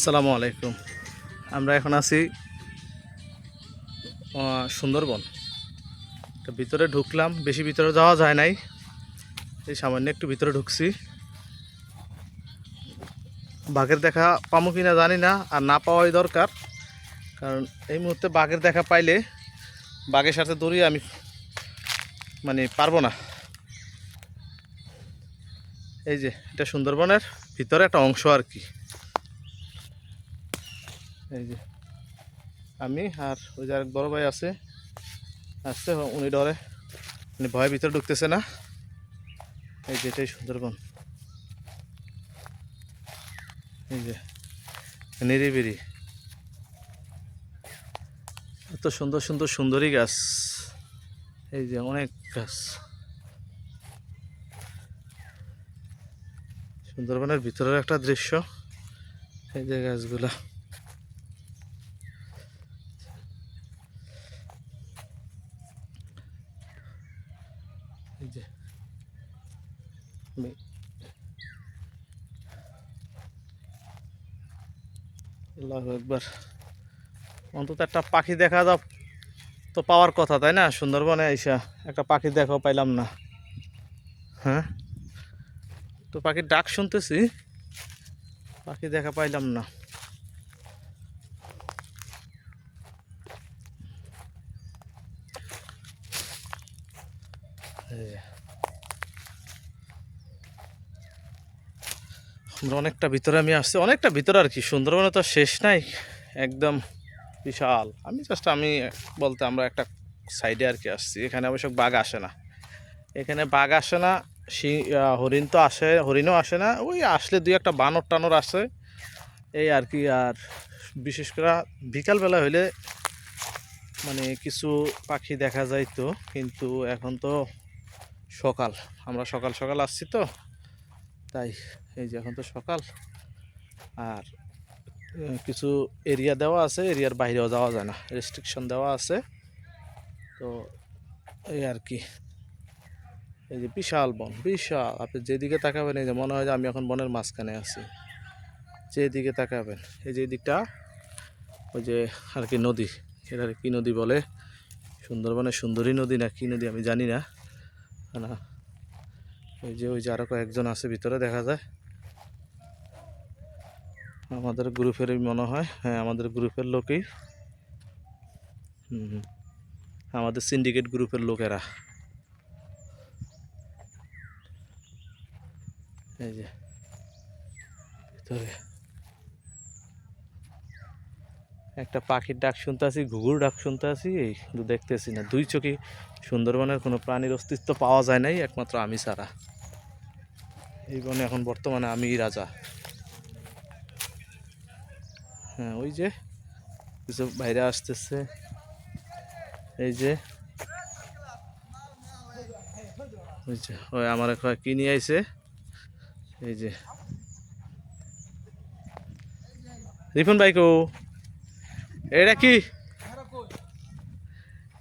আসসালামু আলাইকুম। আমরা এখন আছি সুন্দরবন। তো ভিতরে ঢুকলাম, বেশি ভিতরে যাওয়া যায় নাই। এই সামান্য একটু ভিতরে ঢুকছি। বাঘের দেখা পামো কিনা জানি না, আর না পাওয়াই দরকার। কারণ এই মুহূর্তে বাঘের দেখা পাইলে বাঘের সাথে দৌড়িয়ে আমি মানে পারব না। এই যে, এটা সুন্দরবনের ভিতরে একটা অংশ আর কি। এই যে। আমি আর ওই যে আরেক বড় ভাই আছে। আসছে, উনি ডরে। উনি ভয়ের ভিতরে ঢুকতেছে না। এই যে এটাই সুন্দরবন। এই যে নিরিবিরি এত সুন্দর সুন্দর, সুন্দরী গাছ। এই যে অনেক গাছ। সুন্দরবনের ভিতরের একটা দৃশ্য। এই যে গাছগুলা। যে। একবার অন্তত একটা পাখি দেখা দাও তো পাওয়ার কথা, তাই না? সুন্দরবনে আইসা একটা পাখি দেখাও পাইলাম না। হ্যাঁ? তো পাখির ডাক শুনতেছি, পাখি দেখা পাইলাম না। আমরা অনেকটা ভিতরে আমি আসছি। অনেকটা ভিতরে আর কি, সুন্দরবনে তো শেষ নাই, একদম বিশাল। আমি জাস্ট আমি বলতে আমরা একটা সাইডে আর কি আসছি। এখানে অবশ্য বাঘ আসে না। এখানে বাঘ আসে না হরিণ তো আসে, হরিণও আসে না। ওই আসলে দুই একটা বানর টানর আসে এই আর কি, আর বিশেষ করে বিকালবেলা হইলে মানে কিছু পাখি দেখা যায় তো কিন্তু এখন তো সকাল। আমরা সকাল সকাল আসছি তো, তাই এই যে এখন তো সকাল। আর কিছু এরিয়া দেওয়া আছে, এরিয়ার বাইরেও যাওয়া যায় না। রেস্ট্রিকশন দেওয়া আছে। তো এই আর কি। এই যে বিশাল বন, বিশাল। আপনি যেদিকে তাকাবেন, এই যে মনে হয় যে আমি এখন বনের মাঝখানে আছি। যেদিকে তাকাবেন, এই যে দিকটা ওই যে আর কি নদী। এটা কি নদী বলে? সুন্দরবনের সুন্দরী নদী না কি নদী আমি জানি না না। ওই যে ওই যে আরও কয়েকজন আছে ভিতরে, দেখা যায়। আমাদের গ্রুপেরই মনে হয়। হ্যাঁ আমাদের গ্রুপের লোকই। হুম। আমাদের সিন্ডিকেট গ্রুপের লোকেরা। এই যে, ভিতরে। একটা পাখির ডাক শুনতে আছি ঘুঘুর ডাক শুনতে আছি এই কিন্তু দেখতেছি না। দুই চোখে সুন্দরবনের কোনো প্রাণীর অস্তিত্ব পাওয়া যায় নাই, একমাত্র আমি ছাড়া। এই বনে এখন বর্তমানে আমিই রাজা। হ্যাঁ ওই যে কিছু বাইরে আসতেছে। এই যে, ওই যে, ওই আমার এখন কি নিয়ে আইছে? এই যে। রিফুন বাইকো এটা কি?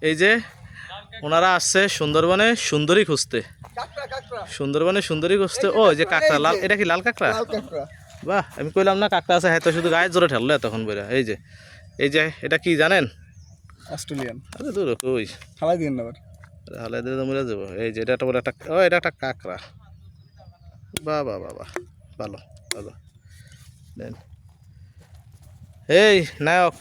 এই যে ওনারা আসছে সুন্দরবনে সুন্দরী খুঁজতে। সুন্দরবনে সুন্দরী খুঁজতে। ও যে কাঁকড়া লাল এটা কি লাল কাঁকড়া? বাহ আমি কইলাম না কাকটা আছে হয়তো শুধু গায়ে জোরে ঠেললো তখন বইরা। এই যে এই যে এটা কি জানেন? অস্ট্রেলিয়ান। আরে দূর কই? খালাই দিন আবার। হালে দিলে মরে যাব। এই যে এটা একটা বলে একটা ও এটা একটা কাঁকড়া। বাহ বাহ বাহ বাহ ভালো ভালো। দেন। এই নায়ক।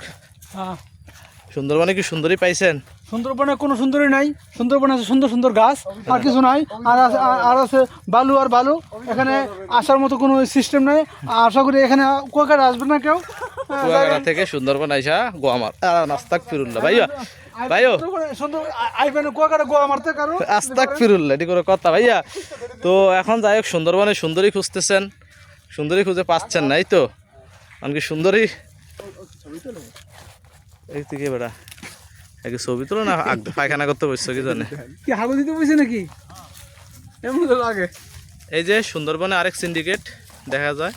সুন্দরবনে কি সুন্দরী পাইছেন? সুন্দরবনে কোনো সুন্দরী নাই। সুন্দরবনে আছে সুন্দর সুন্দর গাছ আর কিছু নাই। আর আছে আর- আছে বালু আর বালু। এখানে আসার মতো কোনো সিস্টেম নাই। আশা করি এখানে কুয়াকাটা আসবে না কেউ। হ্যাঁ, কুয়াকাটা থেকে সুন্দরবন আইসা গোয়ামার আস্তাক ফিরুল্লাহ ভাইয়া। ভাইও। কারও। আস্তাক ফিরুল্লাহ এটি করে কথা ভাইয়া। তো এখন যাই হোক সুন্দরবনে সুন্দরী খুঁজতেছেন। সুন্দরী খুঁজে পাচ্ছেন নাই তো। এমনকি সুন্দরী এই বেড়া। একে ছবি তুলো না পায়খানা করতে বসছো কি জানে? কি হাগু দিতে বসে নাকি? এমন তো লাগে। এই যে সুন্দরবনে আরেক সিন্ডিকেট দেখা যায়।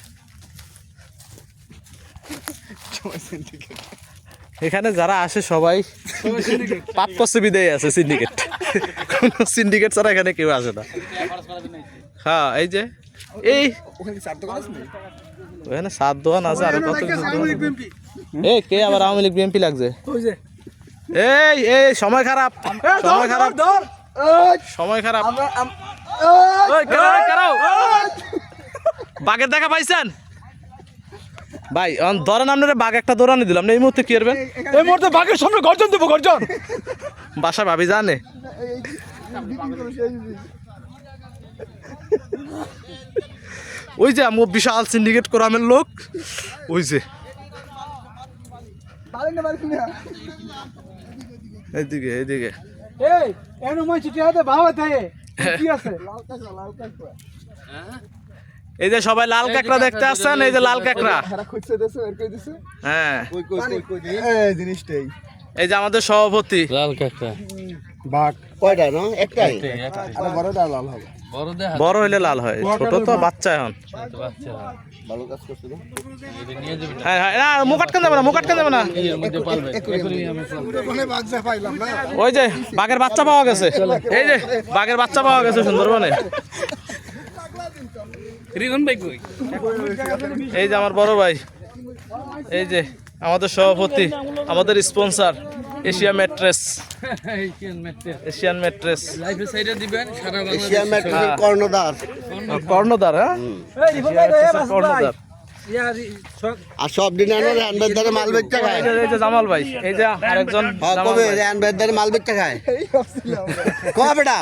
এখানে যারা আসে সবাই পাপ করছে বিদায় আছে সিন্ডিকেট কোনো সিন্ডিকেট ছাড়া এখানে কেউ আসে না। হ্যাঁ এই যে এই। ওখানে চার দোকান আছে আর কত কিছু কে আবার আওয়ামী লীগ বিএনপি লাগছে? এই এই সময় খারাপ। সময় খারাপ। সময় খারাপ। বাঘের দেখা পাইছেন? ভাই ধরেন আপনারা বাঘ একটা দৌড়ানি দিলাম না এই মুহূর্তে কি করবেন? এই মুহূর্তে বাঘের সামনে গর্জন দেবো গর্জন। বাসা ভাবি জানে। ওই যে আমার বিশাল সিন্ডিকেট করামের লোক। ওই যে। এইদিকে এইদিকে। এই এন মই যে সবাই লাল কাঁকড়া দেখতে আসছেন এই যে লাল কাঁকড়া। হ্যাঁ। এই। জিনিসটাই এই যে আমাদের সভাপতি। লাল কাঁকড়া। বাঘ। কয়টা না একটাই? বড়টা লাল হবে। বড় হইলে লাল হয় ছোট তো বাচ্চা এখন। বাচ্চা ভালো কাজ না এটা নিয়ে যাবে হ্যাঁ হ্যাঁ না মুখ আটকান যাবে না মুখ আটকান যাবে না। এর মধ্যে পালবে। এখনই আমি মানে বাঘ যা পাইলাম না। ওই যে বাঘের বাচ্চা পাওয়া গেছে। এই যে বাঘের বাচ্চা পাওয়া গেছে সুন্দরবনে। এই যে আমার বড় ভাই। এই যে আমাদের সভাপতি আমাদের sponsor. Asia mattress Asian mattress লাইফে সাইডে দিবেন সারা এশিয়া বাংলাদেশ কর্ণধার। কর্ণধার। হ্যাঁ কর্ণধার আর সব মাল বেচতে খায়। এই যে- জামাল ভাই এই যে আরেকজন হ্যাঁ, কবে মাল বেচতে খায়? কবে বেটা।